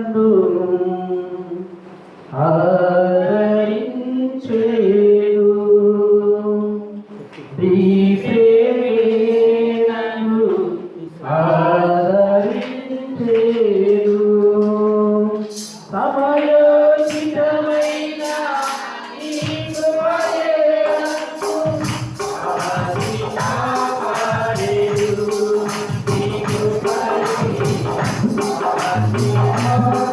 నన్ను ఆదరించేను. నీ ప్రేమే నన్ను ఆదరించేను. Bye.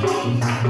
ప్రభు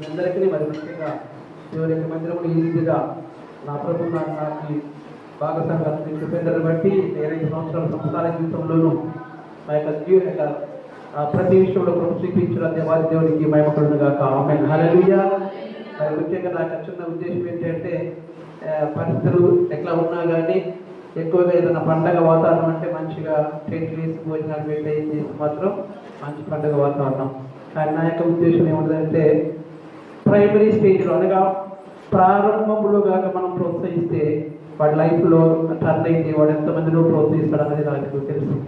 మీ అందరికీ మరి ముఖ్యంగా దేవుని యొక్క మందిరములు ఈ రీతిగా నా ప్రభు నాకు నాకు భాగస్వామ్యం చూపించడం బట్టి ఇరవై సంవత్సరాల సంవత్సరాల జీవితంలోనూ మా యొక్క జీవన యొక్క ఆ, ప్రతి విషయంలో ప్రభు చూపించడం దేవాది దేవునికి మహిమకరుడు గాక ఆమె మరి ముఖ్యంగా నాకు చిన్న ఉద్దేశం ఏంటంటే పరిస్థితులు ఎట్లా ఉన్నా కానీ ఎక్కువగా ఏదైనా పండగ వాతావరణం అంటే మంచిగా టెంట్ వేసి భోజనాలు పెట్టి చేసి మాత్రం మంచి పండగ వాతావరణం. కానీ నా యొక్క ఉద్దేశం ఏముందంటే ప్రైమరీ స్టేజ్లో అనగా ప్రారంభంలో కాక మనం ప్రోత్సహిస్తే వాడి లైఫ్లో టర్న్ అయితే వాడు ఎంతమందిలో ప్రోత్సహిస్తాడు అనేది నాకు తెలిసింది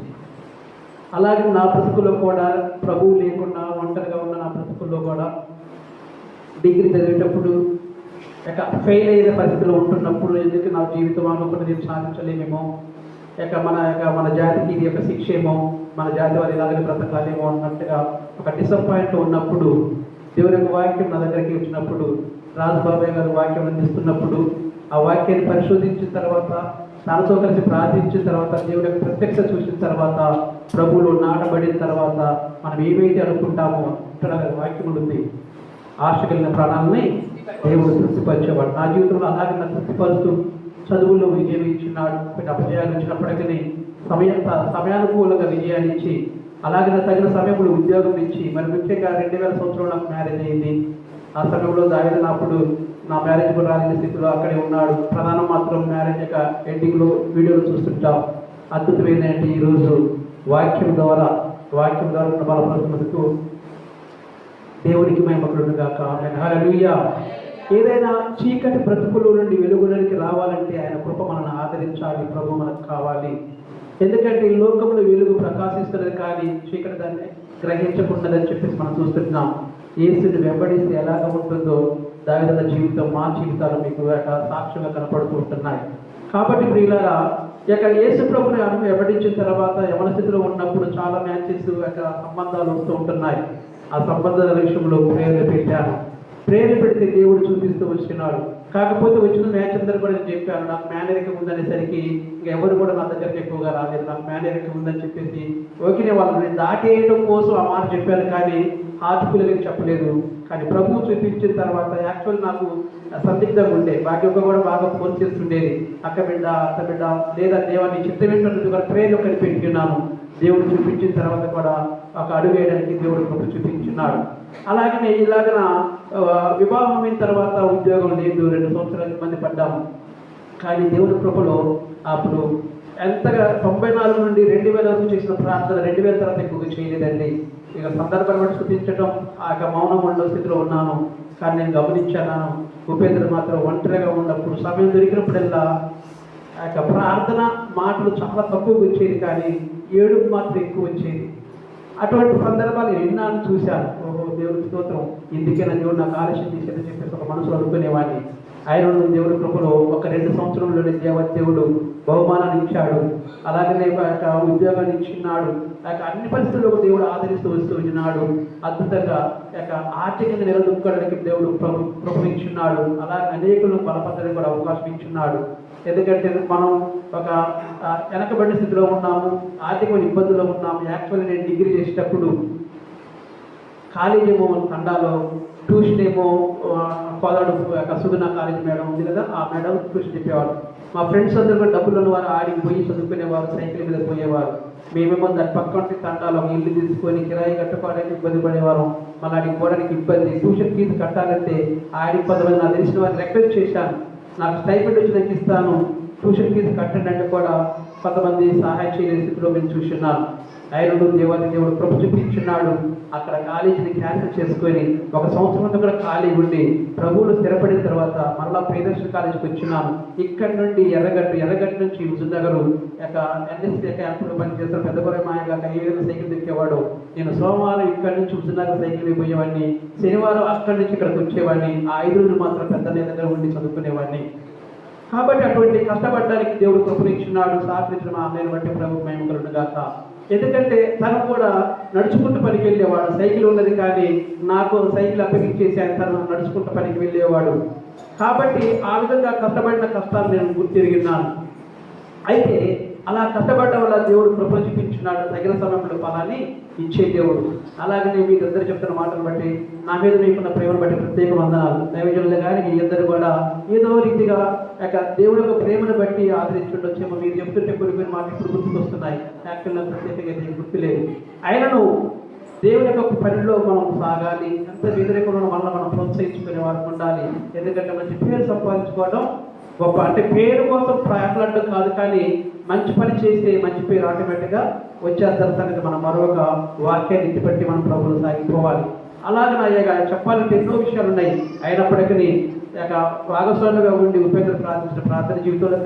అలాగే నా బ్రతుకులో కూడా ప్రభువు లేకుండా ఒంటరిగా ఉన్న నా బ్రతుకుల్లో కూడా డిగ్రీ చదివేటప్పుడు ఇక ఫెయిల్ అయ్యే పరిస్థితిలో ఉంటున్నప్పుడు ఎందుకు నా జీవితం అనుకున్నది నేను సాధించలేమేమో? ఇక మన యొక్క మన జాతికి ఇది యొక్క శిక్ష ఏమో మన జాతి వారి ఇలాగే బ్రతకాలేమో అన్నట్టుగా ఒక డిసప్పాయింట్ ఉన్నప్పుడు దేవుని యొక్క వాక్యం నా దగ్గరికి వచ్చినప్పుడు రాజబాబాయ్ గారు వాక్యం అందిస్తున్నప్పుడు ఆ వాక్యాన్ని పరిశోధించిన తర్వాత తనతో కలిసి ప్రార్థించిన తర్వాత దేవుని యొక్క ప్రత్యక్ష చూసిన తర్వాత ప్రభువులు నాటబడిన తర్వాత మనం ఏమైతే అనుకుంటామో ఇక్కడ వాక్యం ఉంది. ఆశ కలిగిన ప్రాణాలని దేవుడు తృప్తిపరిచేవాడు. నా జీవితంలో అలాగే నన్ను తృప్తిపరుస్తూ చదువుల్లో విజయం ఇచ్చినాడు కొన్ని అపజయాలు ఇచ్చినప్పటికీ సమయ సమయానుకూలంగా విజయాన్ని ఇచ్చి అలాగే నా తగిన సమయంలో ఉద్యోగం ఇచ్చి మరి ముఖ్యంగా రెండు వేల సంవత్సరంలో నాకు మ్యారేజ్ అయింది. ఆ సమయంలో దాగినప్పుడు నా మ్యారేజ్ కూడా రాలేని స్థితిలో అక్కడే ఉన్నాడు. ప్రధానం మాత్రం మ్యారేజ్ యొక్క ఎండింగ్లో వీడియోలు చూస్తుంటాం. అద్భుతం ఏంటంటే ఈరోజు వాక్యం ద్వారా వాక్యం ద్వారా ఉన్న బలపరుస్తున్నందుకు దేవునికి మహిమకుడు గాక. హల్లెలూయా ఏదైనా చీకటి బ్రతుకుల నుండి వెలుగులోనికి రావాలంటే ఆయన కృప మనల్ని ఆదరించాలి ప్రభు మనకు కావాలి. ఎందుకంటే ఈ లోకంలో వెలుగు ప్రకాశిస్తున్నది కానీ చీకటి దాన్ని గ్రహించకుండాదని చెప్పేసి మనం చూస్తున్నాం. యేసుని వెంబడిస్తే ఎలాగ ఉంటుందో దావిదల జీవితం మా జీవితాలు మీకు సాక్ష్యంగా కనపడుతూ ఉంటున్నాయి. కాబట్టి ప్రియులారా ఇక యేసు ప్రభుని అనుభవం వెంబడించిన తర్వాత యమన స్థితిలో ఉన్నప్పుడు చాలా మ్యాచెస్ యొక్క సంబంధాలు వస్తూ ఉంటున్నాయి. ఆ సంబంధాల విషయంలో ప్రేరణ పెట్టాను ప్రేరణ పెడితే దేవుడు చూపిస్తూ వచ్చినాడు. కాకపోతే వచ్చిన మ్యాచ్ కూడా నేను చెప్పాను నాకు మేనరికం ఉందనేసరికి ఇంకా ఎవరు కూడా నా దగ్గరికి ఎక్కువగా రాలేదు. నాకు మేనరికం ఉందని చెప్పేసి ఓకే వాళ్ళు నేను దాటేయడం కోసం ఆ మాట చెప్పాను కానీ హార్ట్ఫుల్గా చెప్పలేదు. కానీ ప్రభువు చూపించిన తర్వాత యాక్చువల్ నాకు సందిగ్ధంగా ఉండే భాగ్యంగా కూడా బాగా ఫోన్ చేస్తుండేది. అక్క బిడ్డ అత్త బిడ్డ లేదా దేవాన్ని చిత్తం ఏంటంటే కూడా ప్రేరణ కనిపెట్టుకున్నాను దేవుడు చూపించిన తర్వాత కూడా ఒక అడుగు వేయడానికి దేవుడు కృప చూపించున్నాడు అలాగనే ఇలాగన వివాహం అయిన తర్వాత ఉద్యోగం లేదు రెండు సంవత్సరాలు మంది పడ్డాము. కానీ దేవుని కృపలో అప్పుడు ఎంతగా తొంభై నాలుగు నుండి రెండు వేల వరకు చేసిన ప్రార్థన రెండు వేల తర్వాత ఎక్కువగా చేయలేదండి. ఇక సందర్భాన్ని బట్టి స్థుతించడం ఆ యొక్క మౌనం ఉండే స్థితిలో ఉన్నాను. కానీ నేను గమనించాను ఉపేంద్ర మాత్రం ఒంటరిగా ఉన్నప్పుడు సమయం దొరికినప్పుడల్లా ఆ యొక్క ప్రార్థన మాటలు చాలా తక్కువ వచ్చేది కానీ ఏడుపు మాత్రం ఎక్కువ వచ్చేది. అటువంటి సందర్భాలు నేను చూశాను. ఓహో దేవుడి స్తోత్రం. ఇందుకేనా దేవుడు నాకు ఆలస్యం చేసేదని చెప్పేసి ఒక మనసులో అనుకునేవాడిని. ఆయన దేవుడి కృపలో ఒక రెండు సంవత్సరంలోనే దేవ దేవుడు బహుమానాన్ని ఇచ్చాడు. అలాగనే యొక్క ఉద్యోగాన్ని ఇచ్చినాడు. ఆ యొక్క అన్ని పరిస్థితుల్లో దేవుడు ఆదరిస్తూ వస్తూ ఉన్నాడు. అద్భుతంగా ఆ యొక్క ఆర్థికంగా నిలదొక్కడానికి దేవుడు ప్రభు అలాగే అనేకులను బలపరచడానికి కూడా అవకాశం ఇచ్చున్నాడు ఎందుకంటే మనం ఒక వెనకబడిన స్థితిలో ఉన్నాము ఆర్థికమైన ఇబ్బందుల్లో ఉన్నాము. యాక్చువల్లీ నేను డిగ్రీ చేసేటప్పుడు కాలేజ్ ఏమో తండాలో ట్యూషన్ ఏమో కోదాడు సుగుణ కాలేజ్ మేడం ఉంది కదా ఆ మేడం ట్యూషన్ చెప్పేవారు మా ఫ్రెండ్స్ అందరూ కూడా డబ్బులు ఉన్నవారు ఆడికి పోయి చదువుకునేవారు సైకిల్ మీద పోయేవారు. మేమేమో దాని పక్కన తండాలో ఇల్లు తీసుకొని కిరాయి కట్టుకోవడానికి ఇబ్బంది పడేవారు. మళ్ళీ ఆడికి పోవడానికి ఇబ్బంది. ట్యూషన్ ఫీజు కట్టాలంటే ఆడికి కొంతమంది నా తెలిసిన వారిని రిక్వెస్ట్ చేశాను. నాకు స్టైఫెంట్ వచ్చి నాకు ఇస్తాను. ట్యూషన్ ఫీజు కట్టండి అంటే కూడా కొంతమంది సహాయం చేయలేని స్థితిలో మేము చూస్తున్నాను ఐరుడు దేవాది దేవుడు ప్రభు చూపించున్నాడు. అక్కడ కాలేజీని క్యాన్సిల్ చేసుకొని ఒక సంవత్సరం అంతా కూడా ఖాళీ ఉండి ప్రభువులు స్థిరపడిన తర్వాత మరలా ప్రియదర్శన కాలేజీకి వచ్చినాను. ఇక్కడ నుండి ఎర్రగట్టు ఎర్రగట్టు నుంచి హుజునగర్ యొక్క ఎన్ఎస్సీ క్యాంపులో పనిచేస్తున్న పెద్దగొర మాయగా ఏ విధంగా సైకిల్ దిక్కేవాడు నేను సోమవారం ఇక్కడి నుంచి హుజునగర్ సైకిల్ పోయేవాడిని. శనివారం అక్కడి నుంచి ఇక్కడికి వచ్చేవాడిని. ఆ ఐదు రోజులు మాత్రం పెద్ద దగ్గర ఉండి చదువుకునేవాడిని. కాబట్టి అటువంటి కష్టపడడానికి దేవుడు కృపణించున్నాడు సహకరించిన మా అన్నయ్యను బట్టి ప్రభు మేము గాక ఎందుకంటే తను కూడా నడుచుకుంటూ పనికి వెళ్ళేవాడు. సైకిల్ ఉన్నది కానీ నాకు సైకిల్ అప్పగించేసి ఆయన తను నడుచుకుంటూ పనికి వెళ్ళేవాడు. కాబట్టి ఆ విధంగా కష్టపడిన కష్టాలు నేను గుర్తిరిగినాను. అయితే అలా కష్టపడ్డ వల్ల దేవుడు కృప చూపించున్నాడు. తగిన సమయంలో ఫలాన్ని ఇచ్చే దేవుడు. అలాగనే ఇద్దరు చెప్తున్న మాటలు బట్టి నా మీద మీకున్న ప్రేమను బట్టి ప్రత్యేక వందనాలు. దైవజనులు కానీ మీ ఇద్దరు కూడా ఏదో రీతిగా యొక్క దేవుడి యొక్క ప్రేమను బట్టి ఆదరించుండొచ్చేమో మీరు చెప్తుంటే కొన్ని కొన్ని మాటలు ఇప్పుడు గుర్తుకొస్తున్నాయి. యాక్చువల్గా ప్రత్యేకంగా నేను గుర్తులేదు ఆయనను దేవుని యొక్క పనిలో మనం సాగాలి. ఎంత వ్యతిరేకంలో వల్ల మనం ప్రోత్సహించుకునే వారికి ఉండాలి. ఎందుకంటే మంచి పేరు సంపాదించుకోవడం గొప్ప. అంటే పేరు కోసం ప్రయాణం కాదు కానీ మంచి పని చేస్తే మంచి పేరు ఆటోమేటిక్గా వచ్చేస్తారు సంగతి మనం మరొక వాక్యాన్ని ఎత్తిపెట్టి మనం ప్రభులు సాగిపోవాలి. అలాగే నా చెప్పాలంటే ఎన్నో విషయాలు ఉన్నాయి అయినప్పటికీ యొక్క భాగస్వామిగా ఉండి ఉపేంద్ర ప్రార్థించిన ప్రార్థన జీవితంలో